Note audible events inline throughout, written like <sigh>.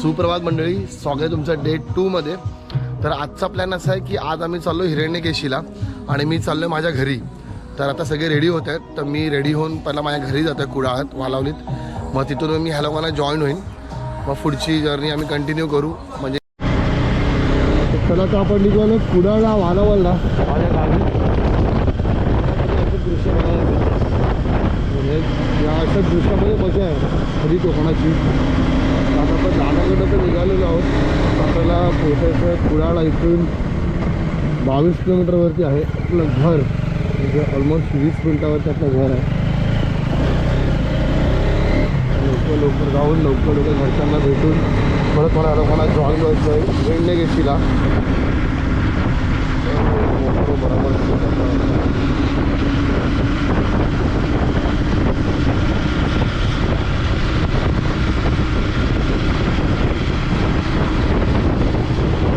सुप्रभात मंडळी स्वागत आहे तुमचं डे टूमध्ये तर आजचा प्लॅन असा आहे की आज आम्ही चाललो हिरण्यकेशीला आणि मी चाललो आहे माझ्या घरी. तर आता सगळे रेडी होत आहेत. तर मी रेडी होऊन पहिला माझ्या घरी जातो आहे कुडाळात वालावलीत. मग तिथून मी ह्या लोकांना जॉईन होईन. मग पुढची जर्नी आम्ही कंटिन्यू करू. म्हणजे चला तर आपण निघालो कुडाळला वालावलला माझ्या गावी दृश्य म्हणजे या अशा दृश्यामध्ये मजा आहे. कधी कोकणाची? तर निघालेलो आहोत. आपल्याला पोहोचायचं कुडाळा इथून बावीस किलोमीटरवरती आहे आपलं घर. म्हणजे ऑलमोस्ट वीस मिनटावरती आपलं घर आहे. लवकर लवकर जाऊन लवकर लवकर घरच्यांना भेटून परत मला लोकांना जॉईन व्हायचं आहे फ्रेंडने घेशीला. बरोबर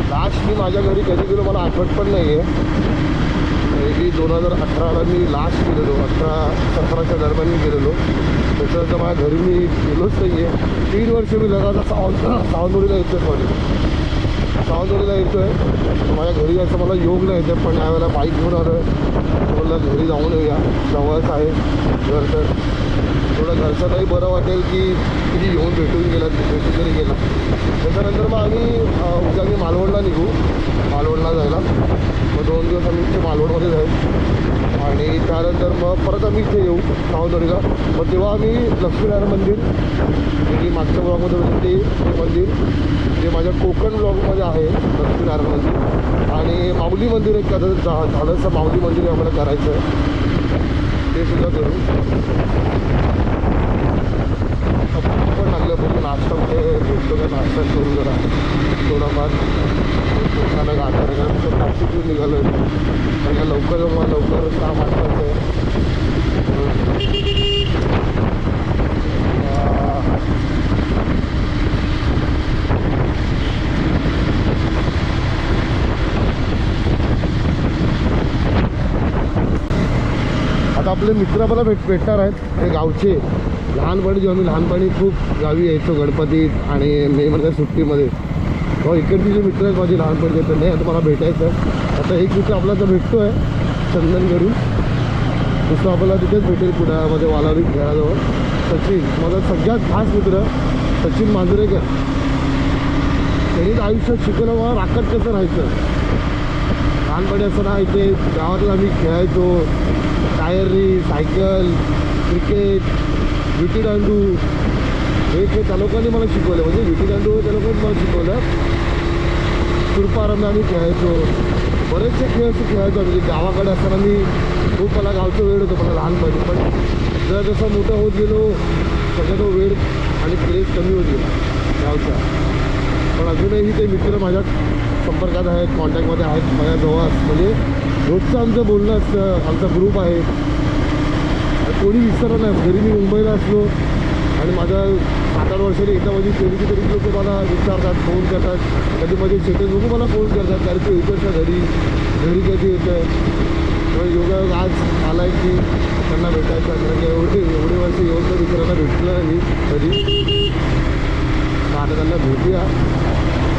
लास्ट मी माझ्या घरी कधी गेलो मला आठवत पण नाही आहे मे दोन हजार अठराला मी लास्ट गेलेलो अठरा सतराच्या दरम्यान मी गेलेलो. त्याच्यानंतर माझ्या घरी मी गेलोच नाही आहे तीन वर्ष मी लगातार सावंत सावंतवाडीला येतो आहे सॉरी सावंतवाडीला येतो आहे माझ्या घरी जायचं मला योग नाही येते पण यावेळेला बाईक घेऊन आलं मला घरी जाऊन येऊया. जवळच आहे घर तर. थोडं घरचंही बरं वाटेल की किती येऊन भेटून गेला भेटून तरी गेला. त्याच्यानंतर मग आम्ही अं, उद्या आम्ही मालवणला निघू मालवणला जायला मग दोन दिवस आम्ही इथे मालवणमध्ये जाईल आणि त्यानंतर मग परत आम्ही इथे येऊ सावंतवाडीला. मग तेव्हा आम्ही लक्ष्मीनारायण मंदिर म्हणजे की मागच्या ब्लॉगमध्ये म्हणजे होते ते मंदिर जे माझ्या कोकण ब्लॉगमध्ये आहे लक्ष्मीनारायण मंदिर. आणि माऊली मंदिर एक कदा झा झाडंचं माऊली मंदिर आम्हाला करायचं आहे. ते सुद्धा करू. पण लागलं बघू नाश्ता कुठे भेटतो का? नाश्ता करू जरा. थोडाफार. गाठा कारण आहे लवकर मग लवकर काम वाजताचं आहे आता आपले मित्र मला भेट भेटणार आहेत. ते गावचे. लहानपणी जेव्हा मी लहानपणी खूप गावी यायचो गणपतीत आणि मे मध्ये सुट्टीमध्ये. तेव्हा इकडचे जे मित्र आहेत माझे लहानपणी तर नाही आता मला भेटायचं आहे. आता एक मित्र आपला तर भेटतो आहे चंदनकडून. दुसरं आपल्याला तिथेच भेटेल पुण्यामध्ये वालावली घराजवळ सचिन माझा सगळ्यात खास मित्र सचिन मांजरेकर. त्यांनीच आयुष्यात शिकवलं मला राखत कसं राहायचं? लहानपणी असं ना इथे गावातला आम्ही खेळायचो. टायरी सायकल क्रिकेट विटी दांडू. हे खेळ त्या लोकांनी मला शिकवलं. म्हणजे विटी दांडू त्या लोकांनी मला शिकवलं. सुरपारंभ आम्ही खेळायचो. बरेचसे खेळ असे खेळायचो. म्हणजे गावाकडे असताना मी खूप मला गावचं वेळ होतं मला लहानपणी. पण जर जसं मोठं होत गेलो सगळं तो वेळ आणि क्रेज कमी होत गेला गावचा. पण अजूनही ते मित्र माझ्या संपर्कात आहेत कॉन्टॅक्टमध्ये आहेत माझ्या जवळ म्हणजे रोजचं आमचं बोलणं असतं आमचा ग्रुप आहे. कोणी विसरलं नाही. घरी मी मुंबईला असलो आणि माझ्या सात आठ वर्षांनी एकदा माझी फेरीची तरी लोक मला विचारतात फोन करतात. कधी माझे स्टेटस लोक मला फोन करतात कारण तू येतोस घरी घरी कधी येतं त्यामुळे योगायोग आज आला आहे की त्यांना भेटायचं कारण म्हणजे की एवढे एवढे वर्ष येऊन तर दुसऱ्यांना भेटलं नाही तरी कधी आता त्यांना भेटूया.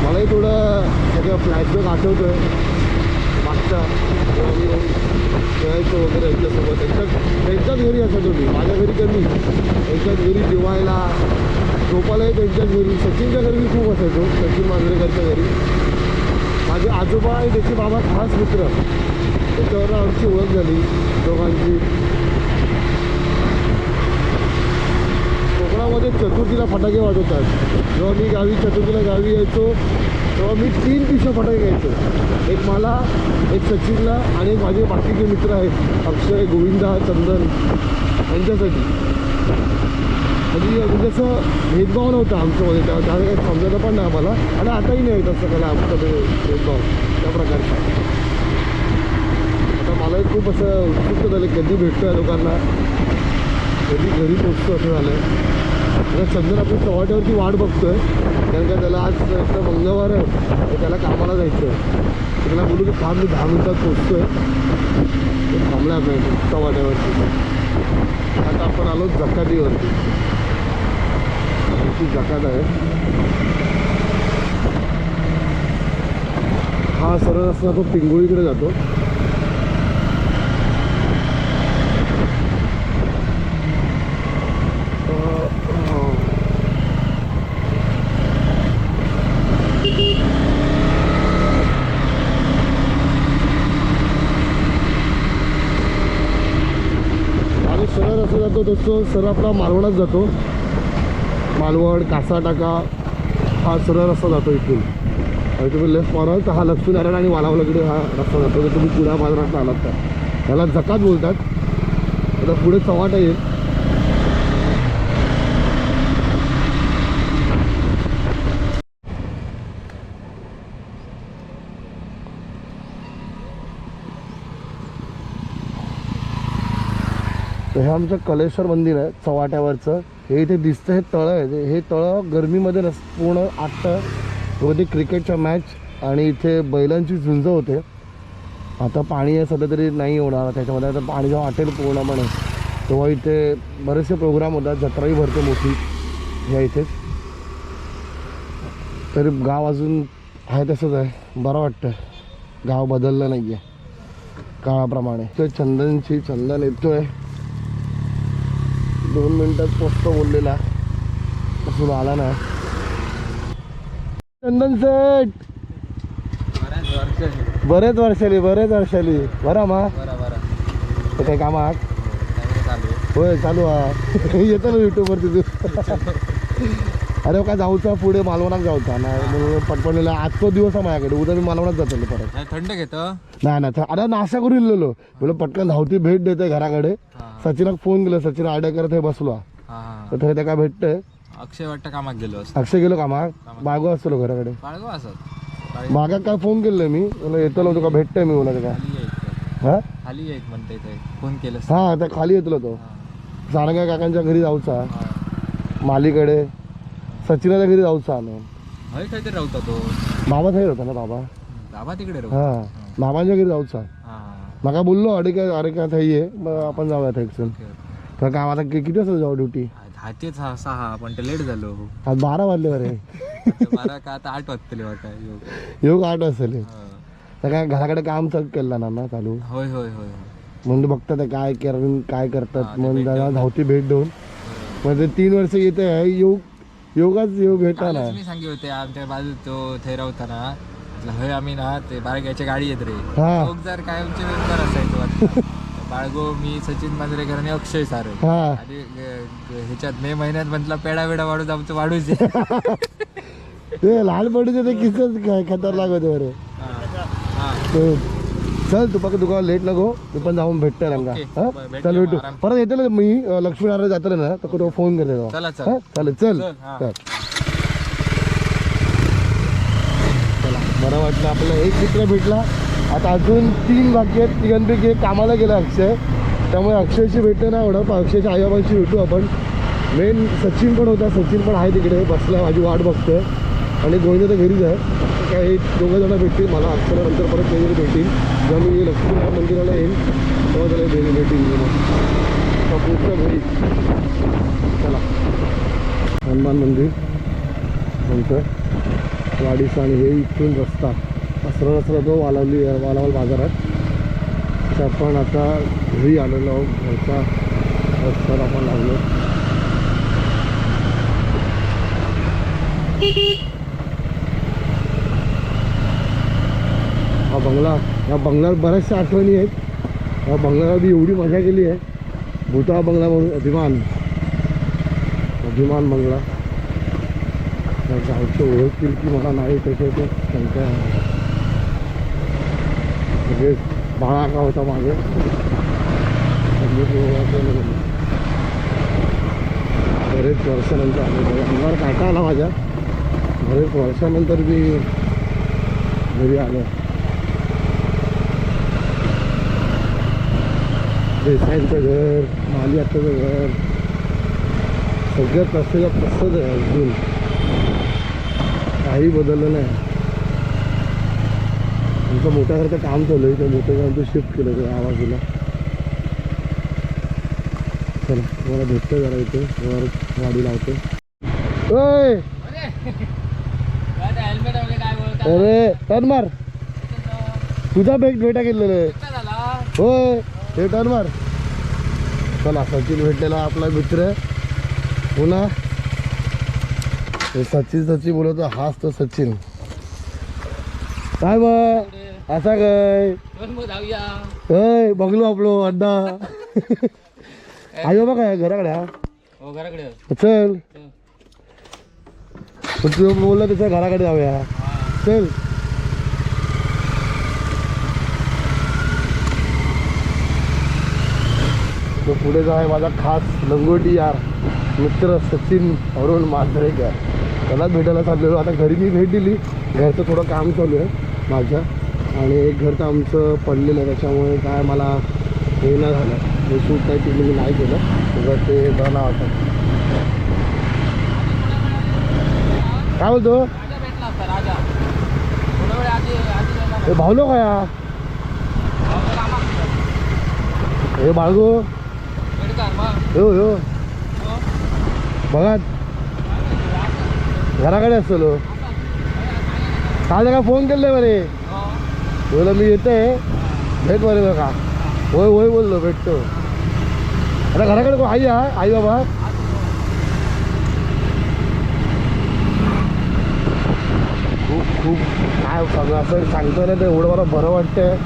मलाही थोडं सगळं फ्लॅशबॅक आठवतं आहे मागचा खेळायचं वगैरे यांच्यासोबत. त्यांच्या त्यांच्याच घरी असायचो मी माझ्या घरी कमी त्यांच्याच घरी जेवायला झोपायलाही त्यांच्याच घरी सचिनच्या घरी मी खूप असायचो. सचिन मांजरेकरच्या घरी. आजोबा आणि त्याचे बाबा खास मित्र. त्याच्यावर आमची ओळख झाली. दोघांची. कोकणामध्ये चतुर्थीला फटाके वाजवतात. जेव्हा मी गावी चतुर्थीला गावी यायचो तेव्हा मी तीन पिशव फटाके घ्यायचो. एक मला एक सचिनला आणि एक माझे बाकीचे मित्र आहेत अक्षय गोविंदा चंदन यांच्यासाठी. की जसं भेदभाव नव्हता आमच्यामध्ये त्या त्यावेळी काही समजायला पण नाही आम्हाला. आणि आताही नाही तसं त्याला आमच्याकडे भेदभाव त्या प्रकारचा. आता मलाही खूप असं उत्सुक झालं कधी भेटतो या लोकांना? कधी घरी पोचतो असं झालं आता चंदन आपण चव्हाट्यावरती वाट बघतोय. कारण का त्याला आज तर मंगळवार आहे तर त्याला कामाला जायचं आहे त्याला बोलू की थांब मी दहा मिनिटात पोचतोय. आहे थांबला चव्हाट्यावरती आता आपण आलो जकातीवरती काफी जकात आहे. हा सरळ रस्ता तो पिंगोळीकडे जातो. सरळ रस्ता जातो सर आपला मालवणात जातो. मालवण कासाटाका हा सरळ रस्ता जातो इथून. आणि तुम्ही लेफ्ट माराल तर हा लक्ष्मीनारायण आणि वालावलाकडे हा रस्ता जातो. जर तुम्ही पुण्या बाजारात आलात तर त्याला जकात बोलतात. आता पुढे चव्हाटा येईल. तर हे आमचं कलेश्वर मंदिर आहे चव्हाट्यावरचं. हे इथे दिसतं हे तळं आहे. हे तळं गरमीमध्ये नस पूर्ण आटतं मध्ये क्रिकेटच्या मॅच आणि इथे बैलांची झुंज होते. आता पाणी आहे सध्या तरी नाही होणार. त्याच्यामध्ये आता पाणी जेव्हा आटेल पूर्णपणे तेव्हा इथे बरेचसे प्रोग्राम होतात. जत्राही भरते मोठी ह्या इथेच तरी गाव अजून आहे तसंच आहे. बरं वाटतं गाव बदललं नाही आहे काळाप्रमाणे. तर चंदनची चंदन येतोय. दोन मिनिटात पोचतो बोललेला. असून आला नाही चंदन वर्ष बरेच वर्षाली बरेच वर्षाली बरं मा. बरं बरं. तर काही कामात त्यामुळे चालू आहे. होय चालू हा <laughs> येतो ना युट्यूबवरती तू. <laughs> अरे काय जाऊचा पुढे मालवणात जाऊचा. ना म्हणून पटपणलेला आजचा दिवस आहे माझ्याकडे. उद्या मी मालवणात जातो परत. थंड घेतो. नाही ना अरे नाश्ता करून इलेलो म्हणलं पटकन धावती भेट देते घराकडे. हा. सचिनाक फोन केला सचिन आड्या करत हे बसलो तर थंय त्या काय भेटतंय? अक्षय वाटतं कामात गेलो असतो. अक्षय गेलो कामाक बागो असतो घराकडे. बाळगो असत. मागा काय फोन केलं मी? म्हणलं येतो तुका भेटतोय मी म्हणलं काय? खाली हा? यायच म्हणते ते. फोन केलं हा त्या खाली येतलो तो. सारंगा काकांच्या घरी जाऊचा. मालीकडे. सचिनाच्या घरी जाऊचा आम्ही. हय तो. मामा थंय होता ना बाबा? बाबा तिकडे राहू हा. मामांच्या घरी जाऊचा. हा. माका बोललो अरे काय अरे काय थंय ये? मग आपण जाऊया थंयसून ओके. तर काय आता कि- किती वाजता जाऊ ड्युटी? सहा सहा पण ते लेट झालो. आज बारा वाजले बरे. आता बारा का आता आठ वाजतले वाटा योग. योग आठ वाजले हा. तर काय घराकडे काम चालू केलं ना ना चालू? होय होय होय म्हणून बघतात ते काय करून काय करतात ते म्हणून भेट देऊन. धावती भेट देऊन. म्हणजे तीन वर्ष येते आहे योग योगाच योग भेटा ना. कालच मी सांगे होते आमच्या बाजू तो थेरा होता ना. म्हटलं, हय आम्ही ना ते बाळग्याच्या गाडी येत रे हा. लोक जर कायमचे मेंबर असायचो वाटतं. <laughs> बाळगो मी सचिन मांजरेकर आणि अक्षय सारे हा आणि ग- ग- ह्याच्यात मे महिन्यात म्हटलं पेडा वेडा वाढूच आमचं वाढूच आहे. <laughs> ते लहानपणीचे ते किस्सेच काय खतरनाक होते बरे हा. हा. ते चल तू पक्क तुका लेट नको तू पण जाऊन भेटते रंगा ओके. हा ब- भेटूया चल भेटू आराम. परत येते ना मी अं, लक्ष्मीनारायण जातो ना तर तो फोन करते तेव्हा. चला चल हा चालेल चल चल, हा. चल चला बरं वाटलं आपला एक मित्र भेटला. आता अजून तीन बाकी आहेत. तिघांपैकी एक कामाला गेला अक्षय. त्यामुळे अक्षयशी भेटतं ना एवढं पण अक्षयच्या आईबाबांशी भेटू आपण. मेन सचिन पण होता. सचिन पण आहे तिकडे. बसला. माझी वाट बघतोय. आणि गोविंद तर घरीच आहे. काय एक दोघं जण भेटतील. मला अक्षरा नंतर परत काहीतरी भेटतील. जेव्हा मी लक्ष्मीनारायण मंदिराला येईल तेव्हा त्याला भेट भेटील घरी. चला. हनुमान मंदिर. नंतर वाडीचा आणि हे इथून रस्ता. असं सरळ रस्ता तो वालावली वालावल बाजारात तर आपण आता घरी आलेलो आहोत. घरचा रस्त्यात आपण लागलो हा बंगला या बंगल्यावर बऱ्याचशा आठवणी आहेत. या बंगल्याला मी एवढी मजा केली आहे. भूता बंगला म्हणून अभिमान. अभिमान बंगला. गावचे ओळखतील की मला नाही त्याचे ते शंका म्हणजे बाळा का होता मागे. म्हणजे बरेच वर्षानंतर आले. अंगावर काटा आला माझ्या. बरेच वर्षानंतर मी घरी आलो. देसाईंचं घर माली आत्ताचं घर सगळ्यात असलेलं प्रसिद्ध आहे अजून. काही बदललं नाही. आमचं मोठ्यासारखं काम चालू आहे. त्या मोठ्या शिफ्ट केलं त्या आवाजला चला मला भेटतं जरा इथे. वर गाडी लावतो. ओय! अरे टर्न मार. तुझा भेट भेटा केलेलं होय हे टर्न मार. चला सचिन भेटलेला आपला मित्र. पुन्हा. सचिन सचिन बोलतो हाच तो सचिन. काय मग असा काय? होय बघलो आपलो अड्डा आई बाबा काय घराकडे हा? चल. तू बोलला त्याच्या घराकडे जाऊया. चल. तो पुढे जो आहे माझा खास लंगोटी यार मित्र सचिन अरुण मांजरेकर. त्यालाच भेटायला चाललेलो आता घरी मी भेट दिली. घरचं थोडं काम चालू आहे माझ्या आणि एक घर तर आमचं पडलेलं आहे त्याच्यामुळे काय मला हे नाही झालं. हे शूट काही ती मी नाही केलं. उगाच ते बना होतं काय बोलतो? हे भावलो काय हा? हे बाळगो. हो हो हो. बघा. घराकडे असतो काल का फोन केले बरे हो. बोला मी येते भेट बरे बघा होय होय बोललो भेटतो. आता घराकडे कोण? आई आहे आई बाबा. खूप खूप काय सगळं असं सांगतो ना ते एवढं मला बरं वाटतंय.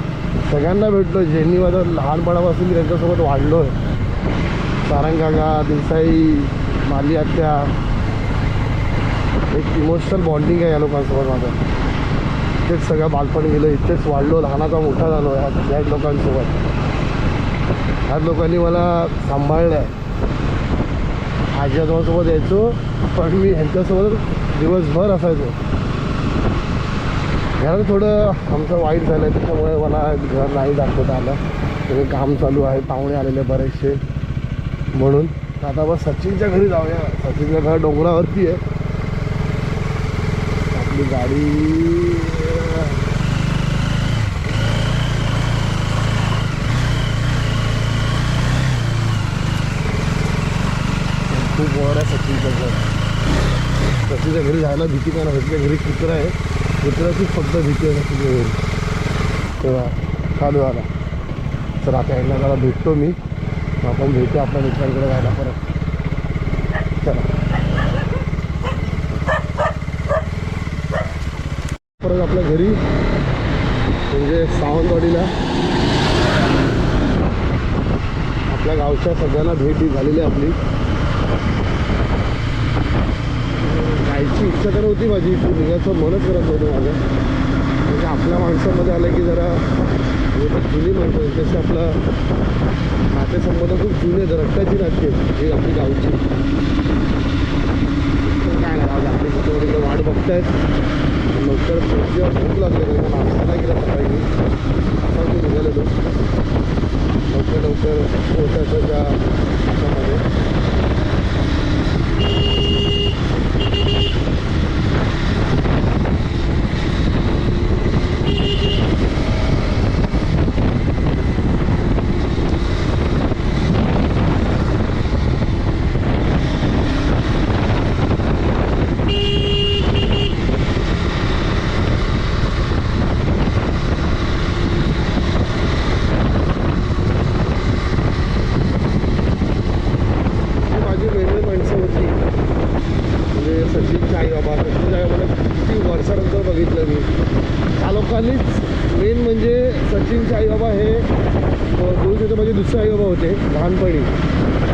सगळ्यांना भेटलो ज्यांनी माझं लहानपणापासून मी त्यांच्यासोबत वाढलो आहे सारंग काका माली आत्या एक इमोशनल बॉन्डिंग आहे या लोकांसोबत माझं. इथेच सगळं बालपण गेलं इथेच वाढलो लहानाचा मोठा झालो ह्या ह्याच लोकांसोबत. ह्याच लोकांनी मला सांभाळलं आहे आजी आजोबासोबत यायचो पण मी ह्यांच्यासोबत दिवसभर असायचो. घरात थोडं आमचं वाईट झालं आहे त्याच्यामुळे मला घर नाही दाखवता आलं. त्याचं काम चालू आहे पाहुणे आलेले बरेचसे. म्हणून आता बस सचिनच्या घरी जाऊया. सचिनच्या घर डोंगरावरती आहे. आपली गाडी. खूप वाढ आहे सचिनचं घर. सचिनच्या घरी जायला भीती का नाही सचिनच्या घरी कुत्रा आहे. कुत्र्याचीच फक्त भीती आहे सचिनच्या घरी. तेव्हा चालू आला तर आता यांना जरा भेटतो मी. मग आपण भेटू आपल्या मित्रांकडे जायला परत. चला परत आपल्या घरी. म्हणजे सावंतवाडीला. आपल्या गावच्या सगळ्यांना भेट झालेली आहे आपली. जायची इच्छा तर होती माझी ती निघायचं मनच करत होतं माझं. म्हणजे आपल्या माणसामध्ये आलं की जरा जुनी माणसं जसे आपला नातेसंबंध खूप जुने आहेत रक्ताची नाते ही आपली गावची. काय नाही आपली कुठे वाट बघतायत. लवकर जेव्हा भूक लागली त्यांना नाश्ता नाही केला सकाळी आता मी निघालेलो लवकर लवकर पोहोचायचं त्या ह्याच्यामध्ये ही माझी वेगळी माणसं होती म्हणजे सचिनचे आई बाबा सचिनच्या आई बाबाला किती वर्षानंतर बघितलं मी त्या लोकांनीच मेन म्हणजे सचिनचे साईबाबा हे दोन म्हणजे माझे दुसरे आईबाबा होते लहानपणी.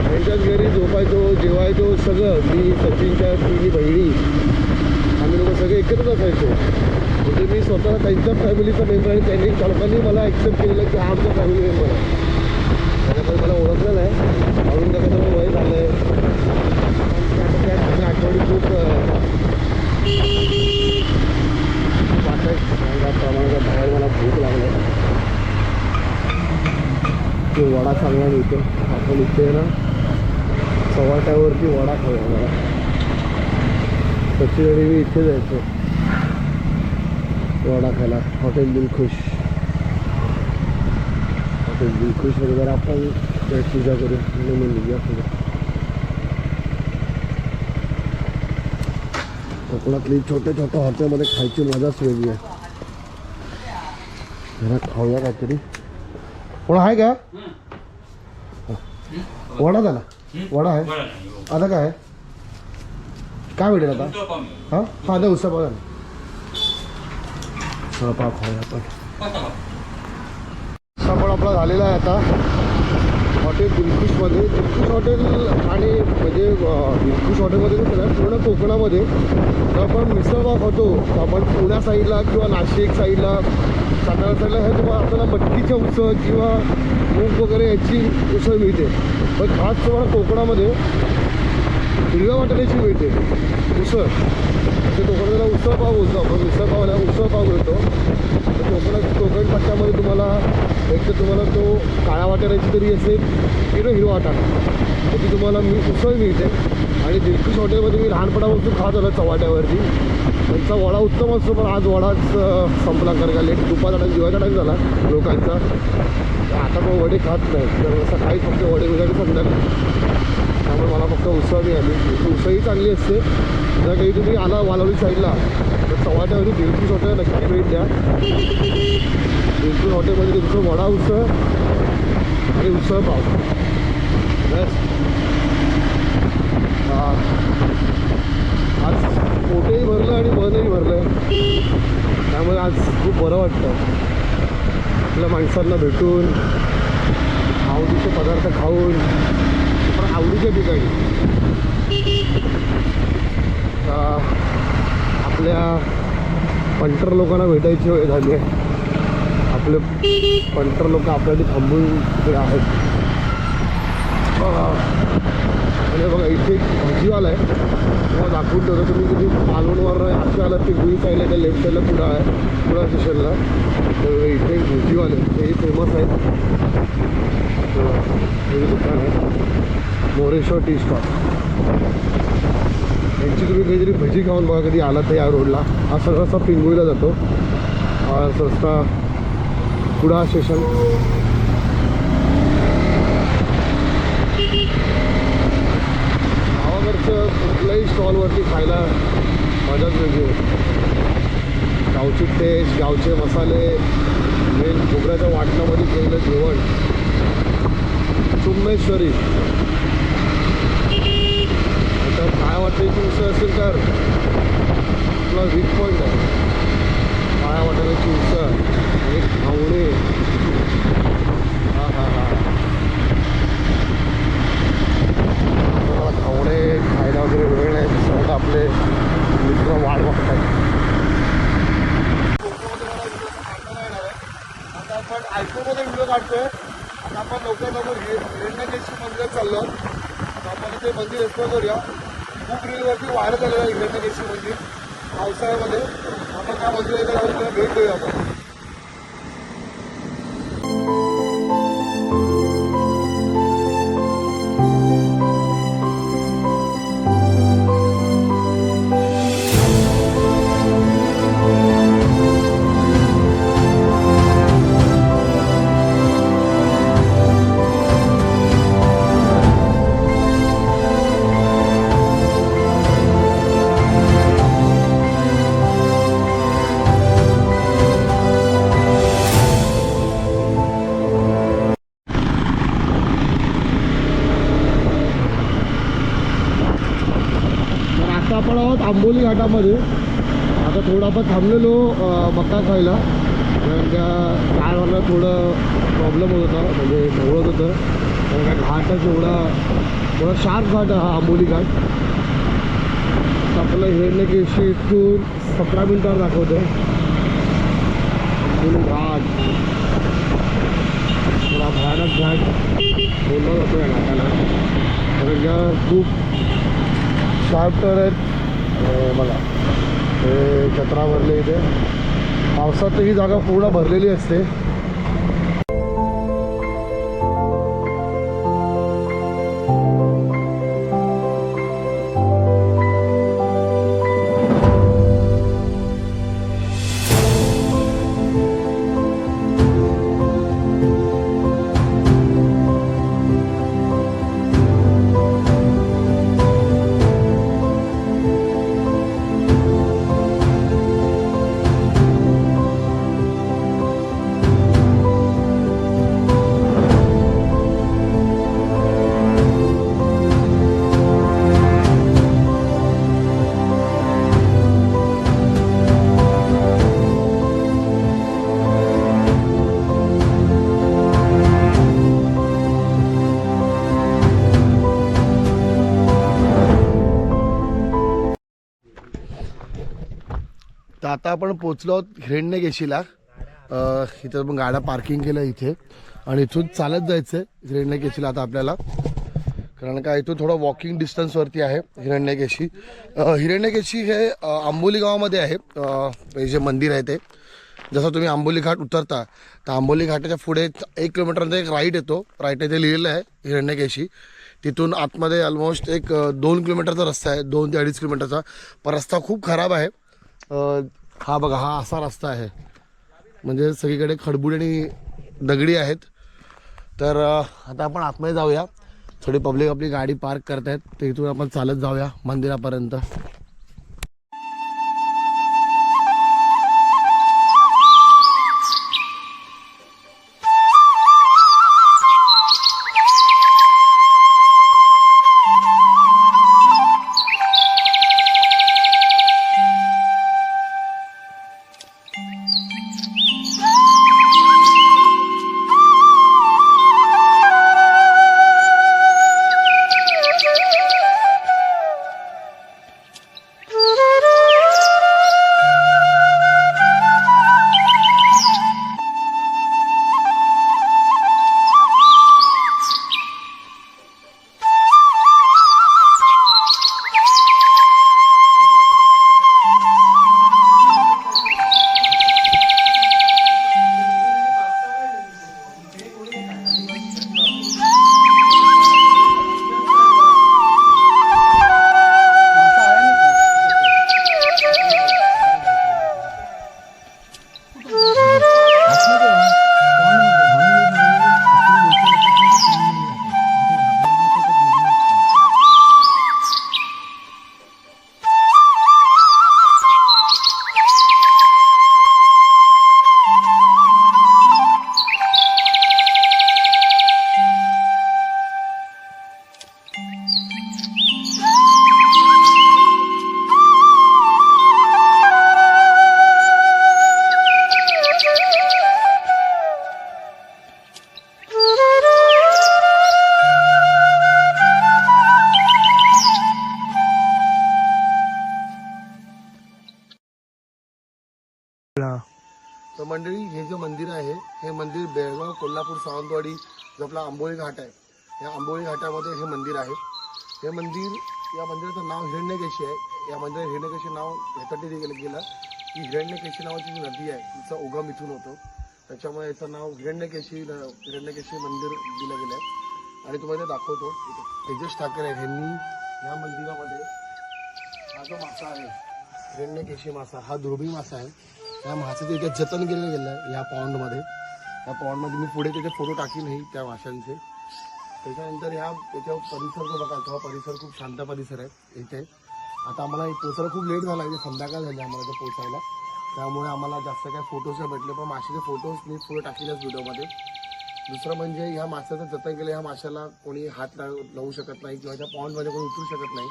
त्यांच्याच घरी झोपायचो जेवायचो सगळं. मी सचिनच्या तिन्ही बहिणी. आम्ही लोक सगळे एकत्रच असायचो. म्हणजे मी स्वतः त्यांच्या फॅमिलीचा मेंबर आणि त्यांनी त्या लोकांनी मला ॲक्सेप्ट केलेलं की हा आमचा फॅमिली मेंबर आहे. त्याच्यामुळे मला ओळखलं नाही. अरुण दादाचं वय झालं आहे त्या आठवडी खूप अं, वाटायचं बाहेर मला भूक लागली. ते वडा चांगला मिळतो आपण इथे ना चव्हाट्यावरती वडा खाऊया मला सचिन आणि मी इथे जायचो. वडा खायला. हॉटेल दिलखुश हॉटेल दिलखुश वगैरे. आपण पूजा करू. म्हणून निघूया पुढे. कोकणातली छोट्या छोट्या हॉटेलमध्ये खायची मजाच वेगळी आहे. जरा खाऊया काहीतरी. कोण आहे का? वडा झाला. वडा आहे. आता काय? आहे? काय भेटेल आता? हां? हां उसळ पाव झाला. पाव खाऊया आपण. आपला झालेला आहे आता. हॉटेल दिलखुशमध्ये दिलखुश हॉटेल आणि म्हणजे दिलखुश हॉटेलमध्ये पूर्ण कोकणामध्ये. आपण मिसळपाव तर आपण पुण्या साईडला किंवा नाशिक साईडला सातारा हे तुम्हाला आपल्याला मटकीच्या उसळ किंवा मूग वगैरे याची उसळ मिळते. पण खास तुम्हाला कोकणामध्ये हिरव्या वाटाण्याची मिळते उसळ. म्हणजे ते कोकणाला त्याला उसळ पाव बोलतो आपण उसळ पावला नाही उसळ पाव मिळतो तर कोकणात कोकण पट्ट्यामध्ये तुम्हाला एक तर तुम्हाला तो काळा वाटाण्याची तरी असेल किंवा हिरवा वाटाणा. त्याची तुम्हाला मी उसळ मिळते. आणि दिलखुश हॉटेलमध्ये मी लहानपणापासून खात आलो चव्हाट्यावरती. त्यांचा वडा उत्तम असतो पण आज वडाच संपला कारण का लेट दुपारचा टाईम टाईम झाला लोकांचा. आता मग वडे खात नाही तर सकाळी फक्त वडे वगैरे संध्याकाळी त्यामुळे मला फक्त उसळी आली उसळी चांगली असते. जर काही तुम्ही आला वालवली साईडला तर चव्हाट्यावरती दिलपूस हॉटेल नक्की भेट द्या. दिलपूस हॉटेलमध्ये तुमचं वडा उसळ आणि उसळ पाव बस आज पोटही भरलं आणि मनही भरलं त्यामुळे आज खूप बरं वाटतं. आपल्या माणसांना भेटून आवडीचे पदार्थ खाऊन पण आवडीच्या ठिकाणी. आपल्या पंटर लोकांना भेटायची वेळ झाली आहे. आपले पंटर लोक आपल्याला थांबून तिकडे आहेत. आणि बघा इथे एक भाजीवाला आहे. मला दाखवून ठेवतो तुम्ही किती मालवणवर असं आलात ते गुई साईडला त्या लेफ्ट साईडला पुढं आहे पुढा स्टेशनला तर इथे एक हे फेमस आहेत तर हे दुकान आहे. Moreshwar tea stall. यांची तुम्ही काहीतरी भजी खाऊन बघा कधी आला तर या रोडला हा सगळा रस्ता पिंगुळीला जातो. हा रस्ता कुडा स्टेशन स्टॉलवरती खायला मजाच वेगळी होती. गावची टेस्ट गावचे मसाले मेन खोबऱ्याच्या वाटणामध्ये केलेलं जेवण. चुम्मेश्वरी. आता काय वाटायची उसळ असेल तर? आपला वीक पॉईंट आहे. काळ्या वाटाण्याची उसळ एक घावणे हा हा हा एवढे खायला वगैरे वेळ नाही सहज आपले मित्र वाढ बघताय आता आपण आयफोनमध्ये व्हिडिओ काढतोय. आता आपण लवकर हिरण्यकेशी मंदिरात चाललो. तर आपण ते मंदिर एक्सप्लोर करूया. खूप रीलवरती व्हायरल झालेलं आहे हिरण्यकेशी मंदिर पावसाळ्यामध्ये. आपण त्या मंदिराला भेट देऊया आपण. आहोत घाटामध्ये आता थोडं आपण थांबलेलो अं, मका खायला. कारण त्या कारवाला थोडं प्रॉब्लेम होत होता म्हणजे ढवळत होतं. कारण का घाटच एवढा थोडा शार्प घाट हा आंबोली घाट. तर आपल्याला की केशी इथून सतरा मिनिटावर दाखवतं आंबोली घाट. थोडा भयानक घाट बोलला जातो या घाटाला. कारण का खूप शार्प टर्न आहेत. बघा. हे चत्रा भरले इथे. पावसात ही जागा पूर्ण भरलेली असते. आपण पोचलो आहोत हिरण्यकेशीला इथं पण गाड्या पार्किंग केलं इथे. आणि इथून चालत जायचं आहे हिरण्यकेशीला आता आपल्याला. कारण का इथून थोडं वॉकिंग डिस्टन्सवरती आहे हिरण्यकेशी हिरण्यकेशी हे आंबोली गावामध्ये आहे. हे जे मंदिर आहे ते. जसं तुम्ही आंबोली घाट उतरता तर आंबोली घाटाच्या पुढे एक किलोमीटरनंतर एक राईट येतो. राईटने ते लिहिलेलं आहे हिरण्यकेशी तिथून आतमध्ये ऑलमोस्ट एक दोन किलोमीटरचा रस्ता आहे दोन ते अडीच किलोमीटरचा. पण रस्ता खूप खराब आहे. हा बघा हा असा रस्ता आहे. म्हणजे सगळीकडे खडबुड आणि दगडी आहेत. तर आता आपण आतमध्ये जाऊया. थोडी पब्लिक आपली गाडी पार्क करतायत. तर इथून आपण चालत जाऊया मंदिरापर्यंत. आंबोळी घाट आहे. या आंबोळी घाटामध्ये हे मंदिर आहे. हे मंदिर या मंदिराचं नाव हिरण्यकेशी आहे. या मंदिरात हिरण्यकेशी नाव ह्यासाठी दिलं गेलं. की हिरण्यकेशी नावाची जी नदी आहे तिचा उगम इथून होतो. त्याच्यामुळे याचं नाव हिरण्यकेशी हिरण्यकेशी मंदिर दिलं गेलं आहे आणि तुम्हाला दाखवतो. तेजस ठाकरे ह्यांनी या मंदिरामध्ये हा जो मासा आहे हिरण्यकेशी मासा हा दुर्बी मासा आहे. या मासाचं इथे जतन केलं गेलं आहे या पॉन्डमध्ये या पॉन्डमध्ये मी पुढे त्याचे फोटो टाकीनही त्या माशांचे त्याच्यानंतर ह्या त्याच्या परिसर जो बघा तो हा परिसर खूप शांत परिसर आहे इथे. आता आम्हाला पोचायला खूप लेट झाला इथे संध्याकाळ झाली आम्हाला ते पोचायला. त्यामुळे आम्हाला जास्त काय फोटोज नाही भेटले पण माशाचे फोटोज मी पुढे टाकलेच व्हिडिओमध्ये दुसरं म्हणजे ह्या माशाचं जतन केलं ह्या माशाला कोणी हात लावू शकत नाही किंवा त्या पॉन्डमध्ये कोणी उतरू शकत नाही.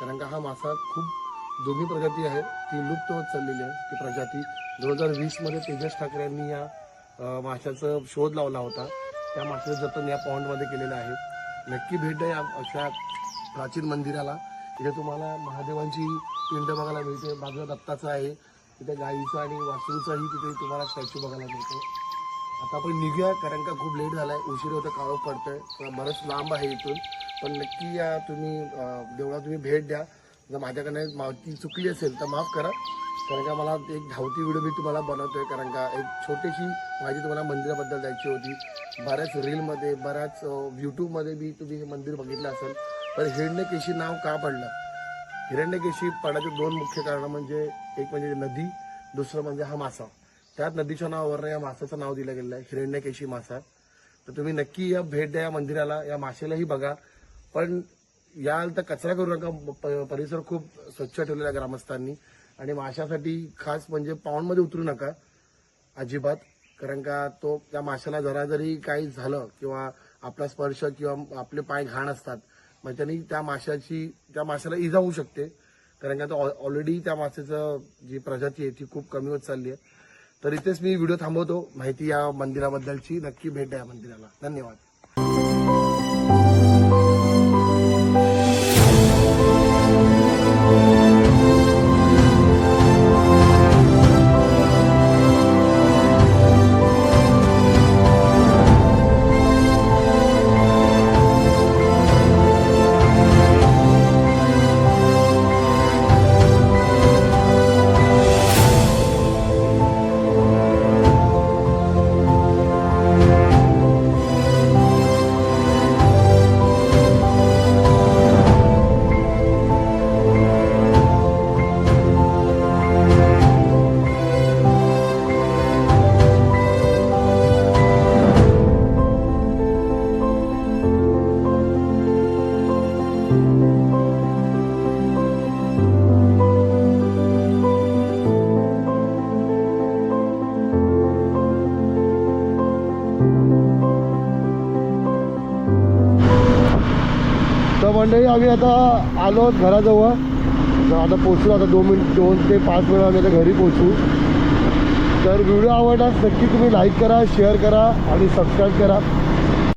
कारण का हा मासा खूप जुनी प्रजाती आहे ती लुप्त होत चाललेली आहे ती प्रजाती. दोन हजार वीसमध्ये तेजस ठाकरे यांनी या माशाचा शोध लावला होता. त्या माशाचं जतन या पॉन्डमध्ये केलेलं आहे. नक्की भेट द्या या अशा प्राचीन मंदिराला. इथे तुम्हाला महादेवांची पिंड बघायला मिळते. बाजूला दत्ताचं आहे. तिथे गाईचं आणि वासरूचाही तिथे तुम्हाला स्टॅच्यू बघायला मिळतो. आता आपण निघूया कारण का खूप लेट झाला आहे उशीर होतं काळो पडतोय. आहे बरंच लांब आहे इथून. पण नक्की या तुम्ही देवळा तुम्ही भेट द्या. जर माझ्याकडनं माहिती चुकली असेल तर माफ करा. कारण का मला एक धावती व्हिडिओ मी तुम्हाला बनवतो आहे कारण का एक छोटीशी माहिती तुम्हाला मंदिराबद्दल द्यायची होती. बऱ्याच रीलमध्ये बऱ्याच यूट्यूबमध्ये बी तुम्ही हे मंदिर बघितलं असेल. तर हिरण्यकेशी नाव का पडलं? हिरण्यकेशी पडण्याचे दोन मुख्य कारणं म्हणजे एक म्हणजे नदी दुसरं म्हणजे हा मासा. त्यात नदीच्या नावावरनं या मासाचं नाव दिलं गेलं आहे हिरण्यकेशी मासा. तर तुम्ही नक्की या भेट द्या या मंदिराला या मासेलाही बघा. पण याल तर कचरा करू नका प- परिसर खूप स्वच्छ ठेवलेला आहे ग्रामस्थांनी. आणि माशासाठी खास म्हणजे पाऊंडमध्ये उतरू नका अजिबात. कारण का तो त्या माशाला जरा जरी काही झालं किंवा आपला स्पर्श किंवा आपले पाय घाण असतात मग त्यांनी त्या माशाची त्या माशाला इजा होऊ शकते. कारण का ऑलरेडी त्या माशाचं जी प्रजाती आहे ती खूप कमी होत चालली आहे. तर इथेच मी व्हिडिओ थांबवतो. माहिती या मंदिराबद्दलची. नक्की भेट द्या मंदिराला. धन्यवाद. आम्ही आता आलो घराजवळ. आता पोचू आता दोन मिनिट दोन ते पाच मिनिट आम्ही आता घरी पोचू. तर व्हिडिओ आवडल्यास नक्की तुम्ही लाईक करा शेअर करा आणि सबस्क्राईब करा.